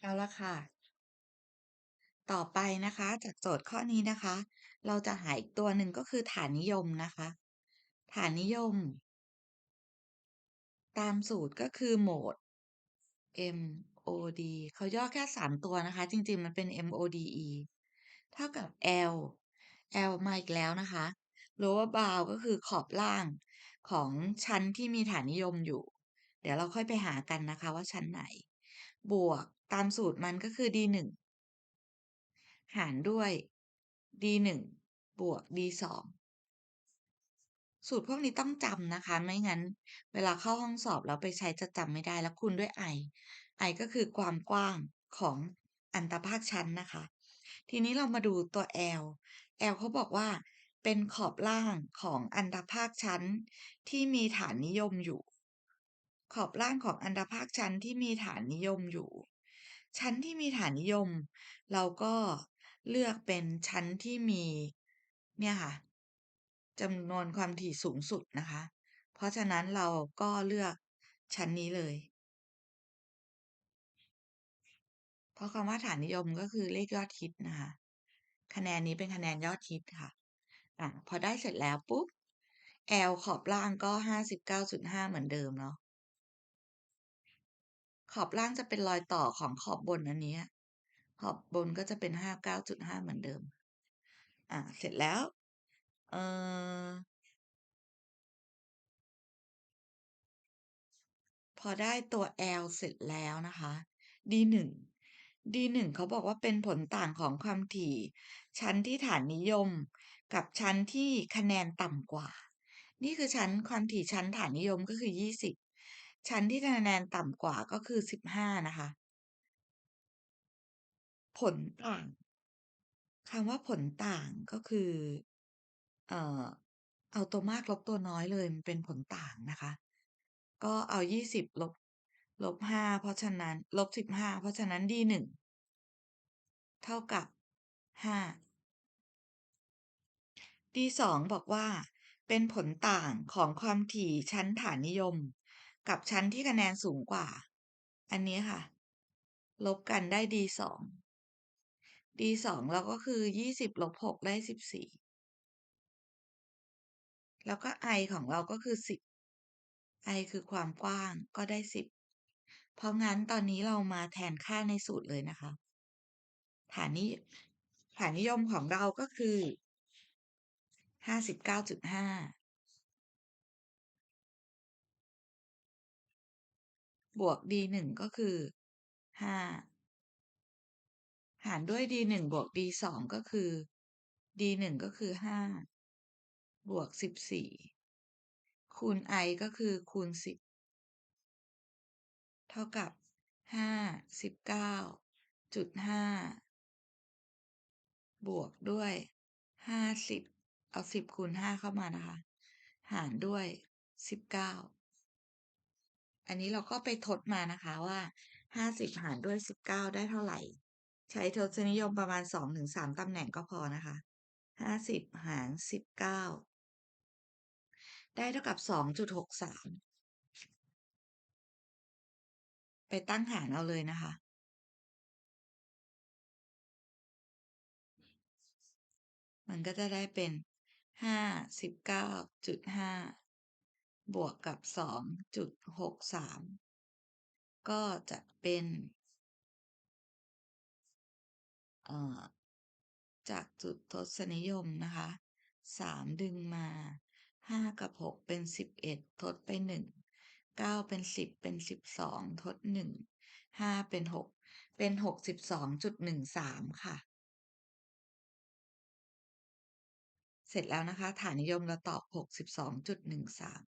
เอาละค่ะ ต่อไปนะคะ จากโจทย์ข้อนี้นะคะ เราจะหาอีกตัวหนึ่งก็คือฐานนิยมนะคะ ฐานนิยม ตามสูตรก็คือโหมด MOD เขาย่อแค่3ตัวนะคะ จริง ๆ มันเป็น MODE เท่ากับ L L มาอีกแล้วนะคะ lower bound ก็คือขอบล่างของชั้นที่มีฐานนิยมอยู่ เดี๋ยวเราค่อยไปหากันนะคะว่าชั้นไหน บวกตามสูตรมันก็คือ D1 หารด้วย D1 บวก D2 สูตรพวกนี้ต้องจำนะคะ ไม่งั้น เวลาเข้าห้องสอบแล้วไปใช้จะจำไม่ได้แล้วคูณด้วย I I ก็คือความกว้างของอันตภาคชั้นนะคะ ทีนี้เรามาดูตัว L L เขาบอกว่าเป็นขอบล่างของอันตภาคชั้นที่มีฐานนิยมอยู่ ขอบล่างของอันตภาคชั้นที่มีฐานนิยมอยู่ ชั้นที่มีฐานนิยม เราก็เลือกเป็นชั้นที่มี เนี่ยค่ะจำนวนความถี่สูงสุดนะคะ เพราะฉะนั้นเราก็เลือกชั้นนี้เลย เพราะคำว่าฐานนิยมก็คือเลขยอดฮิตนะคะ คะแนนนี้เป็นคะแนนยอดฮิตค่ะอะ พอได้เสร็จแล้วปุ๊บ L ขอบล่างก็59.5เก้าจุดห้าเหมือนเดิมเนาะ อบล่างจะเป็นรอยต่อของขอบบนอันนี้ ขอบบนก็จะเป็น59.5เหมือนเดิม อะเสร็จแล้ว เอ่อพอได้ตัว L เสร็จแล้วนะคะ D1 D1 เขาบอกว่าเป็นผลต่างของความถี่ ชั้นที่ฐานนิยม กับชั้นที่คะแนนต่ำกว่า นี่คือชั้นความถี่ชั้นฐานนิยมก็คือ 20 ชั้นที่คะแนนต่ำกว่า ก็คือ 15 นะคะ ผลต่าง คำว่าผลต่างก็คือ เอ่อ เอาตัวมากลบตัวน้อยเลย มันเป็นผลต่างนะคะ ก็เอา 20 ลบ ลบ 5 เพราะฉะนั้น ลบ 15 เพราะฉะนั้น D1 เท่ากับ 5 D2 บอกว่า เป็นผลต่างของความถี่ชั้นฐานนิยม กับชั้นที่คะแนนสูงกว่า อันนี้ค่ะ ลบกันได้ D2 D2 เราก็คือ20ลบ6ได้14แล้วก็ I ของเราก็คือ10 I คือความกว้างก็ได้10เพราะงั้นตอนนี้เรามาแทนค่าในสูตรเลยนะคะ ฐานนิฐานนิยมของเราก็คือ59.5บ บวก D1 ก็คือ 5 หารด้วย D1 บวก D2 ก็คือ D1 ก็คือ 5 บวก 14 คูณ I ก็คือคูณ 10 เท่ากับ59.5 บวกด้วย 50 เอา 10คูณ5เข้ามานะคะ หารด้วย 19 อันนี้เราก็ไปทดมานะคะว่า50หารด้วย19ได้เท่าไหร่ ใช้ทศนิยมประมาณ2-3ตำแหน่งก็พอนะคะ50หาร19ได้เท่ากับ2.63ไปตั้งหารเอาเลยนะคะมันก็จะได้เป็น59.5บเก้าจุดห้า บวกกับ2.63ก็จะเป็นจากจุดทศนิยมนะคะ3ดึงมา5กับ6เป็น11ทดไป1 9เป็น10เป็น12ทด1 5เป็น6เป็น62.13ค่ะ เสร็จแล้วนะคะ ฐานนิยมเราตอบ62.13